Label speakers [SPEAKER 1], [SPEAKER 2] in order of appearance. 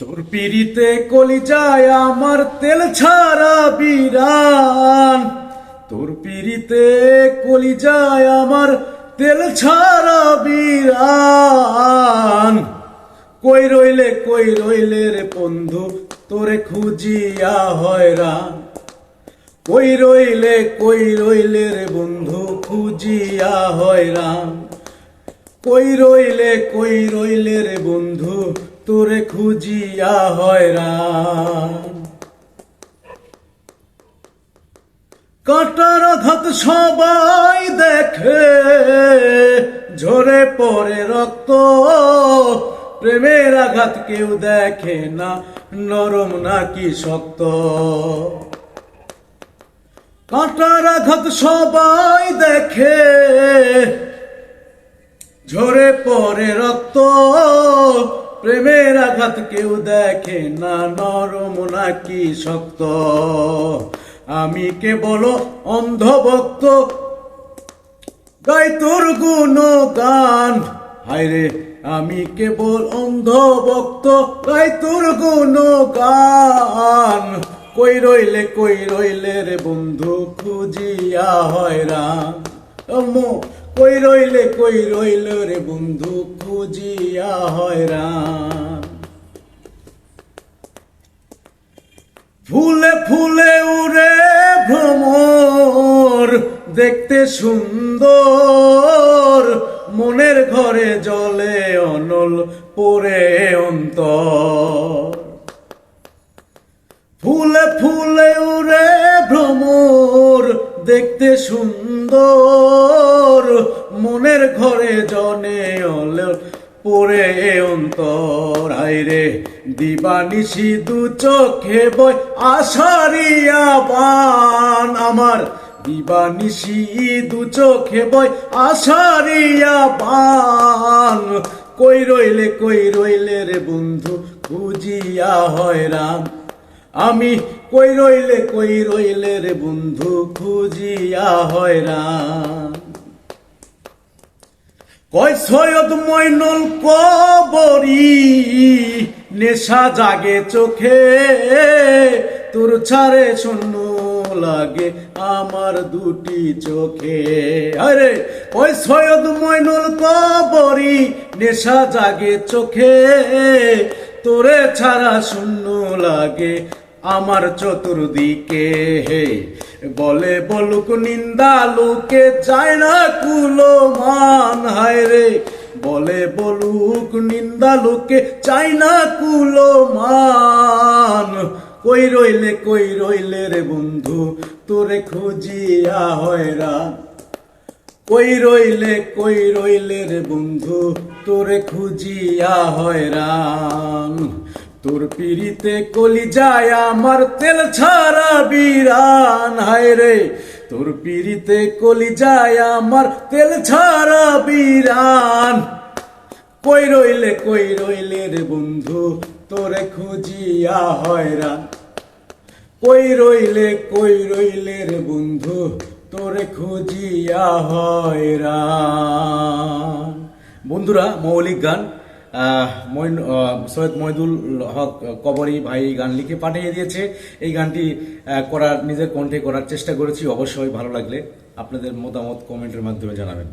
[SPEAKER 1] তোর পিড়িতে কলি যায় আমার তেল ছাড়া বিরান। তোর পিড়িতে কলি যায় আমার তেল ছাড়া বিরান। কই রইলে কই রইলে রে বন্ধু, তোরে খুঁজিয়া হয়রান। কই রইলে কই রইলে রে বন্ধু, খুঁজিয়া হয়রান। কই রইলে কই রইলে রে বন্ধু তোরে খুঁজিয়া হয়রান। কাটার আঘাত সবাই দেখে, ঝরে পড়ে রক্ত। প্রেমের আঘাত কেউ দেখে না, নরম নাকি শক্ত। কাটার আঘাত সবাই দেখে, ঝরে পড়ে রক্ত। প্রেমের আঘাত কেউ দেখে না নরম নাকি শক্ত। আমি কেবল অন্ধভক্ত। গাই তোর গুণ গান হায়রে আমি কেবল অন্ধভক্ত। গাই তোর গুণ গান কই রইলে কই রইলে রে বন্ধু খুঁজিয়া হয়রান। আম্মু, কই রইলে কই রইলে রে বন্ধু খুঁজিয়া হয় হয়রান। ফুলে ফুলে উড়ে ভ্রমর, দেখতে সুন্দর। মনের ঘরে জলে অনল পরে অন্ত ফুলে ফুলে উড়ে ভ্রমর, দেখতে সুন্দর। মনের ঘরে জনে অলে পরে অন্তর আইরে দিবানিশি দু চোখে বই আশারিয়া বান আমার দিবানিশি দু চোখে বই আশারিয়া বান কই রইলে কই রইলে রে বন্ধু, খুঁজিয়া হয়রান আমি কই রইলে কই রইলে রে বন্ধু, খুঁজিয়া হয়রান কয় সৈয়দ মইনুল কবরি, নেশা জাগে চোখে, তোর ছাড়ে শূন্য লাগে আমার দুটি চোখে। আরে, ওই সৈয়দ মইনুল কবরি, নেশা জাগে চোখে, তোরে ছাড়া শূন্য লাগে আমার চতুর্দিকে হে। বলে বলুক নিন্দা লোকে চায় না কুলো মান হায় রে। বলে বলুক নিন্দা লোকে চায় না কুলো মান কই রইলে কই রইলে রে বন্ধু, তোরে খুঁজিয়া হয়রান। কই রইলে কই রইলে রে বন্ধু, তোরে খুঁজিয়া হয়রান। তোর পিড়িতে কলি যায় আমার তেল ছাড়া বিরান, হায় রে। তোর পিড়িতে কলি যায় আমার তেল ছাড়া বিরান। কই রইলে কই রইলে রে বন্ধু, তোরে খুঁজিয়া হয়রান। কই রইলে কই রইলে রে বন্ধু, তোরে খুঁজিয়া হয়রান। বন্ধুরা, মৌলিক গান সৈয়দ মহিদুল হক কবরী ভাই গান লিখে পাঠিয়ে দিয়েছে। এই গানটি করার, নিজের কণ্ঠে করার চেষ্টা করেছি। অবশ্যই ভালো লাগলে আপনাদের মতামত কমেন্টের মাধ্যমে জানাবেন।